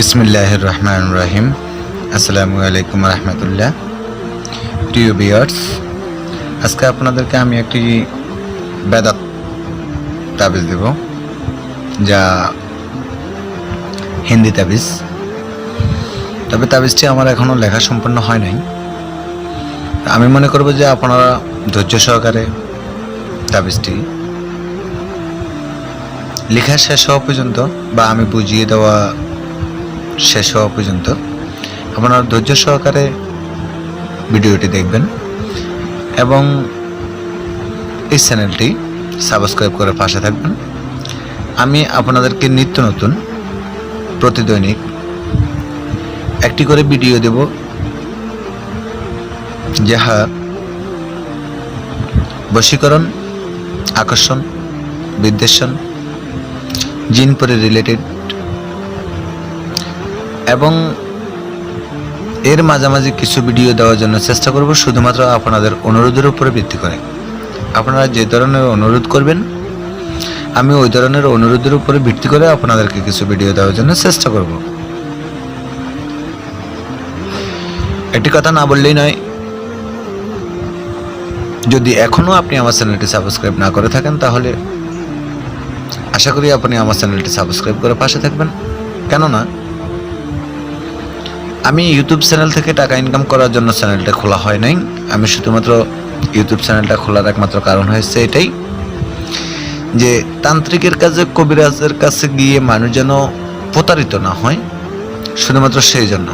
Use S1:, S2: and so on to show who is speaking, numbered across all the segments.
S1: বিসমিল্লাহ রহমান রাহিম আসসালামু আলাইকুম রহমতুল্লাহ প্রিয় বিয়ার্স আজকে আপনাদেরকে আমি একটি বেদাত তাবিজ দেব, যা হিন্দি তাবিজ। তবে তাবিজটি আমার এখনও লেখা সম্পন্ন হয় নাই। আমি মনে করব যে আপনারা ধৈর্য সহকারে তাবিজটি লেখা শেষ হওয়া পর্যন্ত বা আমি বুঝিয়ে দেওয়া শেষ হওয়া পর্যন্ত আপনারা ধৈর্য সহকারে ভিডিওটি দেখবেন এবং এই চ্যানেলটি সাবস্ক্রাইব করে পাশে থাকবেন। আমি আপনাদেরকে নিত্য নতুন, প্রতিদৈনিক একটি করে ভিডিও দেব যাহা বশীকরণ, আকর্ষণ, বিদ্বেষণ, জিন পরে রিলেটেড এবং এর মাঝামাঝি কিছু ভিডিও দেওয়ার জন্য চেষ্টা করব শুধুমাত্র আপনাদের অনুরোধের উপরে ভিত্তি করে। আপনারা যে ধরনের অনুরোধ করবেন, আমি ওই ধরনের অনুরোধের উপরে ভিত্তি করে আপনাদেরকে কিছু ভিডিও দেওয়ার জন্য চেষ্টা করব। একটি কথা না বললেই নয়, যদি এখনও আপনি আমার চ্যানেলটি সাবস্ক্রাইব না করে থাকেন, তাহলে আশা করি আপনি আমার চ্যানেলটি সাবস্ক্রাইব করে পাশে থাকবেন। কেননা আমি ইউটিউব চ্যানেল থেকে টাকা ইনকাম করার জন্য চ্যানেলটা খোলা হয় নাই। আমি শুধুমাত্র ইউটিউব চ্যানেলটা খোলার একমাত্র কারণ হয়েছে এটাই যে তান্ত্রিকের কাছে, কবিরাজের কাছে গিয়ে মানুষ যেন প্রতারিত না হয়, শুধুমাত্র সেই জন্য।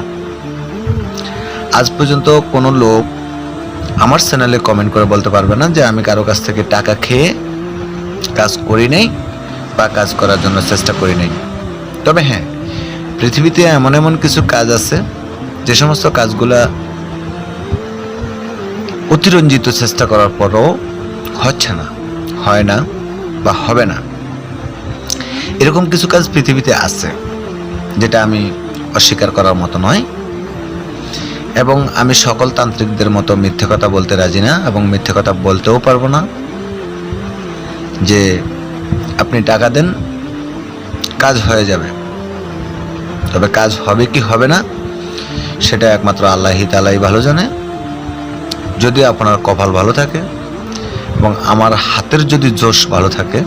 S1: আজ পর্যন্ত কোনো লোক আমার চ্যানেলে কমেন্ট করে বলতে পারবে না যে আমি কারও কাছ থেকে টাকা খেয়ে কাজ করি নাই বা কাজ করার জন্য চেষ্টা করি নাই। তবে হ্যাঁ পৃথিবীতে এমন এমন কিছু কাজ আছে যে সমস্ত কাজগুলা অতিরঞ্জিত চেষ্টা করার পরও হচ্ছে না, হয় না বা হবে না। এরকম কিছু কাজ পৃথিবীতে আছে, যেটা আমি অস্বীকার করার মতো নয়। এবং আমি সকল তান্ত্রিকদের মতো মিথ্যে কথা বলতে রাজি না এবং মিথ্যে কথা বলতেও পারব না। যে আপনি টাকা দেন, কাজ হয়ে যাবে। তবে কাজ হবে কি হবে না সেটা একমাত্র আল্লাহি তালাই ভালো জানে। যদি আপনার কপাল ভালো থাকে এবং আমার হাতের যদি জোশ ভালো থাকে,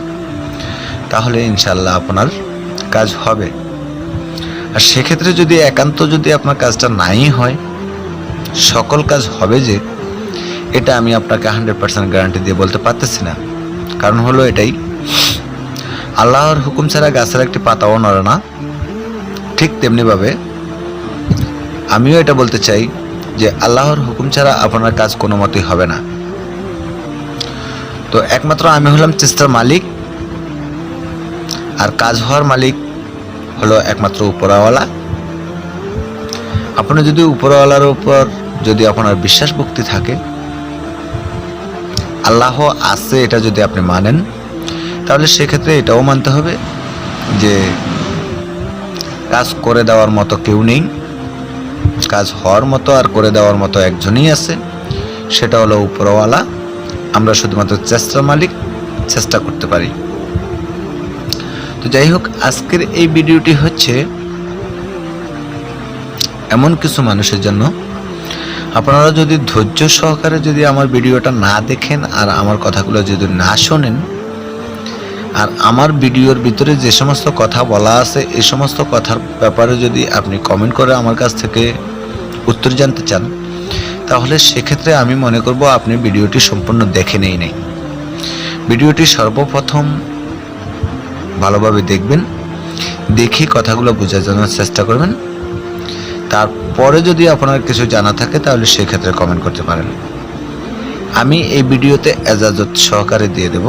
S1: তাহলে ইনশাল্লাহ আপনার কাজ হবে। আর সেক্ষেত্রে যদি একান্ত যদি আপনার কাজটা নাই হয়, সকল কাজ হবে যে, এটা আমি আপনাকে হান্ড্রেড পার্সেন্ট গ্যারান্টি দিয়ে বলতে পারতেছি না। কারণ হলো এটাই, আল্লাহর হুকুম ছাড়া গাছের একটি পাতাও নড়ে না। ঠিক তেমনিভাবে আমিও এটা বলতে চাই যে আল্লাহর হুকুম ছাড়া আপনার কাজ কোনো মতেই হবে না। তো একমাত্র আমি হলাম চেষ্টার মালিক, আর কাজ হওয়ার মালিক হলো একমাত্র উপরওয়ালা। আপনি যদি উপরওয়ালার উপর যদি আপনার বিশ্বাস ভক্তি থাকে, আল্লাহ আছে এটা যদি আপনি মানেন, তাহলে সেক্ষেত্রে এটাও মানতে হবে যে কাজ করে দেওয়ার মতো কেউ নেই। কাজ হওয়ার মতো আর করে দেওয়ার মতো একজনই আছে। সেটা হলো উপরওয়ালা। আমরা শুধুমাত্র চেষ্টার মালিক, চেষ্টা করতে পারি। তো যাই হোক, আজকের এই ভিডিওটি হচ্ছে এমন কিছু মানুষের জন্য। আপনারা যদি ধৈর্য সহকারে যদি আমার ভিডিওটা না দেখেন আর আমার কথাগুলো যদি না শোনেন আর আমার ভিডিওর ভিতরে যে সমস্ত কথা বলা আছে, এই সমস্ত কথার ব্যাপারে যদি আপনি কমেন্ট করে আমার কাছ থেকে উত্তর জানতে চান, তাহলে সেক্ষেত্রে আমি মনে করব আপনি ভিডিওটি সম্পূর্ণ দেখে নেই নেই। ভিডিওটি সর্বপ্রথম ভালোভাবে দেখবেন, দেখে কথাগুলো বোঝার জন্য চেষ্টা করবেন। তারপরে যদি আপনার কিছু জানা থাকে, তাহলে সেক্ষেত্রে কমেন্ট করতে পারেন। আমি এই ভিডিওতে এজাজত সহকারে দিয়ে দেব।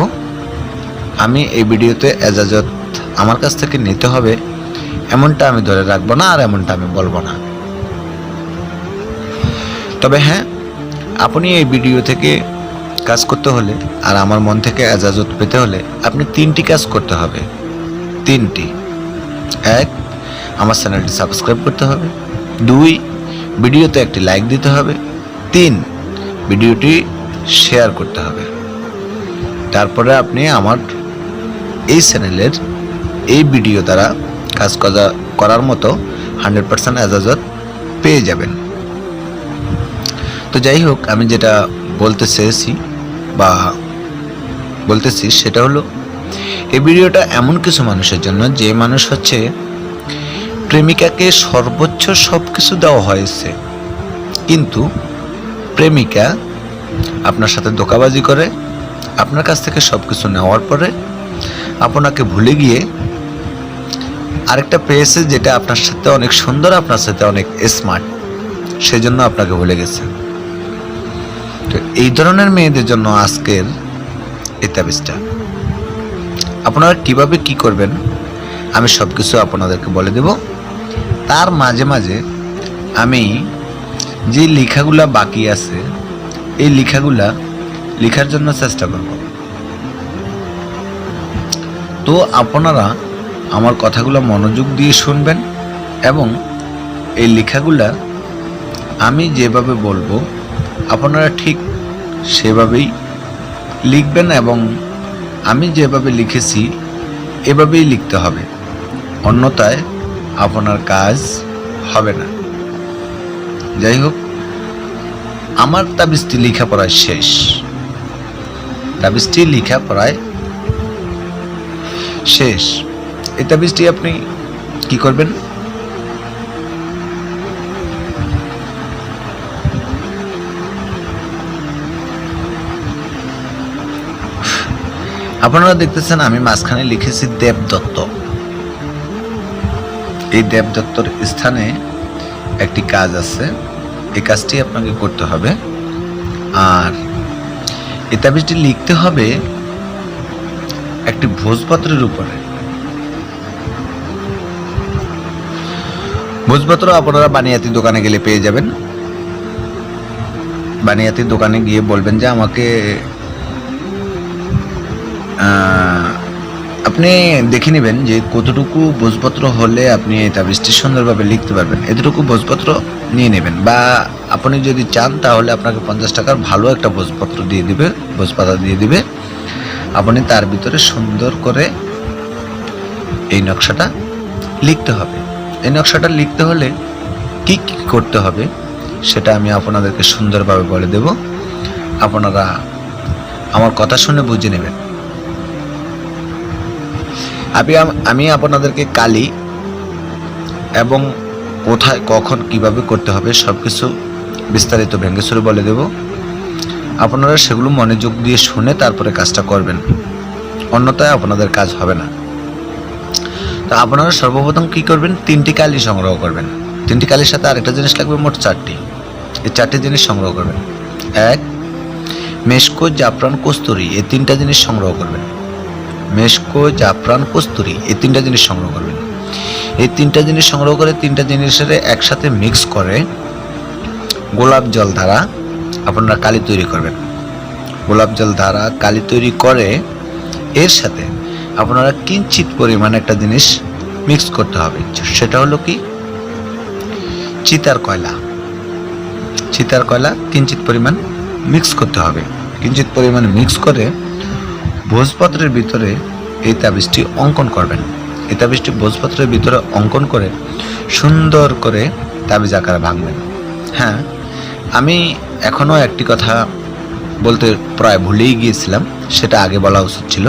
S1: আমি এই ভিডিওতে এজাজত আমার কাছ থেকে নিতে হবে, এমনটা আমি ধরে রাখব না আর এমনটা আমি বলব না। তবে হ্যাঁ আপনি এই ভিডিও থেকে কাজ করতে হলে আর আমার মন থেকে এজাজত পেতে হলে আপনি তিনটি কাজ করতে হবে। তিনটি। এক, আমার চ্যানেলটি সাবস্ক্রাইব করতে হবে। দুই, ভিডিওতে একটি লাইক দিতে হবে। তিন, ভিডিওটি শেয়ার করতে হবে। তারপরে আপনি আমার এই চ্যানেলের এই ভিডিও দ্বারা কাজ করা করার মতো হান্ড্রেড পার্সেন্ট এজাজত পেয়ে যাবেন। তো যাই হোক, আমি যেটা বলতে চেয়েছি বা বলতেছি সেটা হলো, এই ভিডিওটা এমন কিছু মানুষের জন্য যে মানুষ হচ্ছে প্রেমিকাকে সর্বোচ্চ সব কিছু দেওয়া হয়েছে। কিন্তু প্রেমিকা আপনার সাথে ধোকাবাজি করে, আপনার কাছ থেকে সব কিছু নেওয়ার পরে আপনাকে ভুলে গিয়ে আরেকটা পেয়েছে যেটা আপনার সাথে অনেক সুন্দর, আপনার সাথে অনেক স্মার্ট সেই জন্য আপনাকে ভুলে গেছে। তো এই ধরনের মেয়েদের জন্য আজকের এই আপনারা কীভাবে কি করবেন, আমি সব কিছু আপনাদেরকে বলে দেব। তার মাঝে মাঝে আমি যে লেখাগুলা বাকি আছে, এই লেখাগুলা লেখার জন্য চেষ্টা করব। তো আপনারা আমার কথাগুলো মনোযোগ দিয়ে শুনবেন এবং এই লেখাগুলা আমি যেভাবে বলব, আপনারা ঠিক সেভাবেই লিখবেন এবং আমি যেভাবে লিখেছি, এভাবেই লিখতে হবে। অন্যথায় আপনার কাজ হবে না। যাই হোক, আমার তাবিজটি লেখাপড়ায় শেষ। তাবিজটি লেখাপড়ায় শেষ। এই তাবিজটি আপনি কি করবেন? আপনারা দেখতেছেন আমি মাঝখানে লিখেছি দেবদত্ত এই দেবদত্তর স্থানে একটি কাজ আছে। এই কাজটি আপনাকে করতে হবে। আর এই তাবিজটি লিখতে হবে একটি ভোজপত্রের উপরে। ভোজপত্র আপনারা বানিয়াতি দোকানে গেলে পেয়ে যাবেন। বানিয়াতি দোকানে গিয়ে বলবেন যে আমাকে আপনি দেখে নেবেন যে কতটুকু ভোজপত্র হলে আপনি তাবিজটি সুন্দরভাবে লিখতে পারবেন। এতটুকু ভোজপত্র নিয়ে নেবেন বা আপনি যদি চান তাহলে আপনাকে পঞ্চাশ টাকার ভালো একটা ভোজপত্র দিয়ে দিবে, ভোজপাতা দিয়ে দিবে। আপনি তার ভিতরে সুন্দর করে এই নকশাটা লিখতে হবে। এই নকশাটা লিখতে হলে কি কি করতে হবে সেটা আমি আপনাদেরকে সুন্দরভাবে বলে দেব। আপনারা আমার কথা শুনে বুঝে নেবেন। আমি আমি আপনাদেরকে কালি এবং কোথায়, কখন, কীভাবে করতে হবে সব কিছু বিস্তারিত ভেঙ্গেশ্বরে বলে দেব। আপনারা সেগুলো মনোযোগ দিয়ে শুনে তারপরে কাজটা করবেন। অন্যথায় আপনাদের কাজ হবে না। তো আপনারা সর্বপ্রথম কি করবেন? তিনটি কালি সংগ্রহ করবেন। তিনটি কালির সাথে আরেকটা জিনিস লাগবে, মোট চারটি। এই চারটি জিনিস সংগ্রহ করবেন। এক, মেশকো, জাফরান, কস্তুরি, এই তিনটা জিনিস সংগ্রহ করবেন। মেশকো, জাফরান, কস্তুরি, এই তিনটা জিনিস সংগ্রহ করবেন। এই তিনটা জিনিস সংগ্রহ করে তিনটা জিনিসের একসাথে মিক্স করে গোলাপ জল দ্বারা আপনারা কালি তৈরি করবেন। গোলাপ জল দ্বারা কালি তৈরি করে এর সাথে আপনারা কিঞ্চিত পরিমাণ একটা জিনিস মিক্স করতে হবে। সেটা হলো কি? চিতার কয়লা। চিতার কয়লা কিঞ্চিত পরিমাণ মিক্স করতে হবে। কিঞ্চিত পরিমাণ মিক্স করে ভোজপত্রের ভিতরে এই তাবিজটি অঙ্কন করবেন। এই তাবিজটি ভোজপত্রের ভিতরে অঙ্কন করে সুন্দর করে তাবিজ আকারে ভাঙবেন। হ্যাঁ আমি এখনও একটি কথা বলতে প্রায় ভুলেই গিয়েছিলাম, সেটা আগে বলা উচিত ছিল।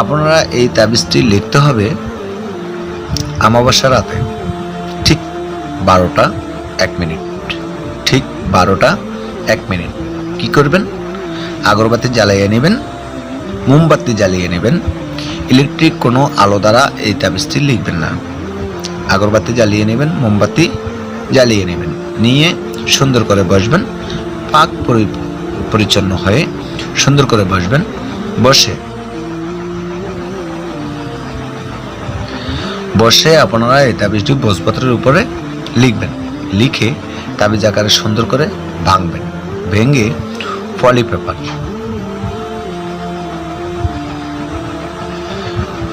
S1: আপনারা এই তাবিজটি লিখতে হবে আমাবস্যা রাতে, ঠিক বারোটা এক মিনিট, ঠিক বারোটা এক মিনিট। কি করবেন? আগরবাতি জ্বালিয়ে নেবেন, মোমবাতি জ্বালিয়ে নেবেন, ইলেকট্রিক কোনো আলো দ্বারা এই তাবিজটি লিখবেন না। আগরবাতি জ্বালিয়ে নেবেন, মোমবাতি জ্বালিয়ে নেবেন, নিয়ে সুন্দর করে বসবেন, পাক পরি- পরিচ্ছন্ন হয়ে সুন্দর করে বসবেন, বসে। বসে আপনারা এই তাবিজটি ভোজপত্রের উপরে লিখবেন। লিখে তাবিজ আকারে সুন্দর করে ভাঙবেন। ভেঙে পলি পেপার।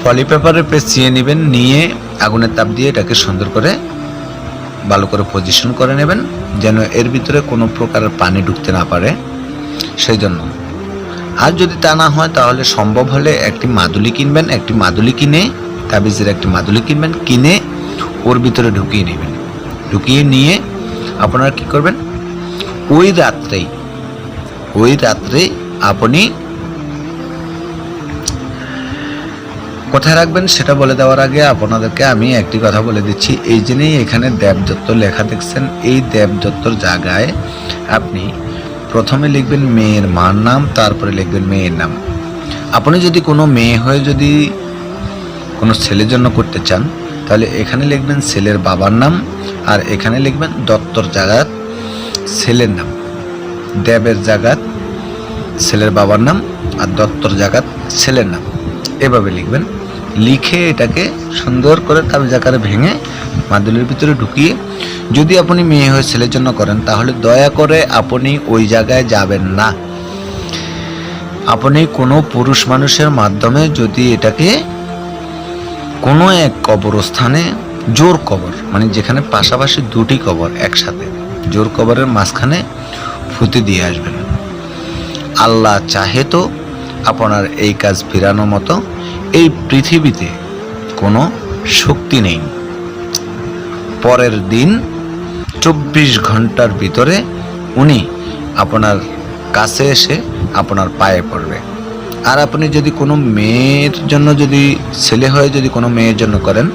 S1: পলি পেপারে পেঁচিয়ে নেবেন, নিয়ে আগুনের তাপ দিয়ে এটাকে সুন্দর করে ভালো করে পজিশন করে নেবেন, যেন এর ভিতরে কোনো প্রকারের পানি ঢুকতে না পারে। সেই জন্য আর যদি তা না হয়, তাহলে সম্ভব হলে একটি মাদুলি কিনবেন, একটি মাদুলি কিনে, তাবিজের একটি মাদুলি কিনবেন, কিনে ওর ভিতরে ঢুকিয়ে নেবেন। ঢুকিয়ে নিয়ে আপনারা কি করবেন? ওই রাত্রেই, ওই রাত্রে আপনি কোথায় রাখবেন সেটা বলে দেওয়ার আগে আপনাদেরকে আমি একটি কথা বলে দিচ্ছি। এই জন্যই এখানে দেবদত্ত লেখা দেখছেন। এই দেবদত্তর জায়গায় আপনি প্রথমে লিখবেন মেয়ের মার নাম, তারপরে লিখবেন মেয়ের নাম। আপনি যদি কোনো মেয়ে হয়ে যদি কোনো ছেলের জন্য করতে চান, তাহলে এখানে লিখবেন ছেলের বাবার নাম আর এখানে লিখবেন দত্তর জাগাত ছেলের নাম। দেবের জাগাত ছেলের বাবার নাম আর দত্তর জাগাত ছেলের নাম। এভাবে লিখবেন। লিখে এটাকে সুন্দর করে তাবিজ আকারে ভেঙে মাদুলির ভিতরে ঢুকিয়ে যদি আপনি মেয়ে হয়ে ছেলের জন্য করেন, তাহলে দয়া করে আপনি ওই জায়গায় যাবেন না। আপনি কোনো পুরুষ মানুষের মাধ্যমে যদি এটাকে কোনো এক কবরস্থানে জোর কবর মানে যেখানে পাশাপাশি দুটি কবর একসাথে জোর কবরের মাঝখানে ফুতে দিয়ে আসবেন। আল্লাহ চাহে তো আপনার এই কাজ ফেরানো মতো এই পৃথিবীতে কোনো শক্তি নেই। পরের দিন চব্বিশ ঘণ্টার ভিতরে উনি আপনার কাছে এসে আপনার পায়ে পড়বে। আর আপনি যদি কোনো মেয়ের জন্য যদি, ছেলে হয়ে যদি কোনো মেয়ের জন্য করেন,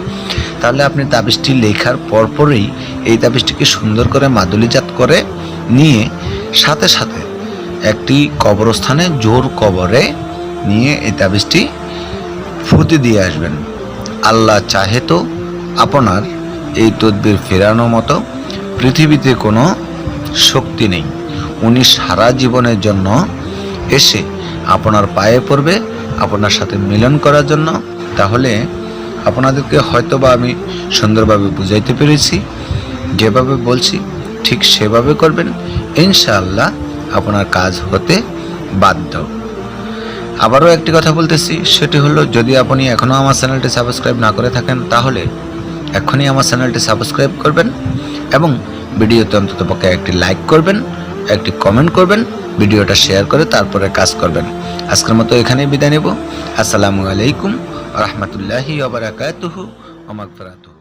S1: তাহলে আপনি তাবিজটি লেখার পরপরই এই তাবিজটিকে সুন্দর করে মাদুলিজাত করে নিয়ে সাথে সাথে একটি কবরস্থানে জোর কবরে নিয়ে এই তাবিজটি ফুতে দিয়ে আসবেন। আল্লাহ চাহে তো আপনার এই তদবির ফেরানো মতো পৃথিবীতে কোনো শক্তি নেই। উনি সারা জীবনের জন্য এসে আপনার পায়ে পড়বে, আপনার সাথে মিলন করার জন্য। তাহলে আপনাদেরকে হয়তো বা আমি সুন্দরভাবে বুঝাইতে পেরেছি। যেভাবে বলছি, ঠিক সেভাবে করবেন। ইনশাআল্লাহ আপনার কাজ হতে বাধ্য। আবারও একটি কথা বলতেছি, সেটি হলো, যদি আপনি এখনও আমার চ্যানেলটি সাবস্ক্রাইব না করে থাকেন, তাহলে এখনই আমার চ্যানেলটি সাবস্ক্রাইব করবেন এবং ভিডিওতে অন্তত পক্ষে একটি লাইক করবেন, একটি কমেন্ট করবেন, ভিডিওটা শেয়ার করে তারপরে কাজ করবেন। আজকের মতো এখানেই বিদায় নেব। আসসালামু আলাইকুম রহমতুল্লাহি ওবরাকাতুহু ওমাগফিরাতুহু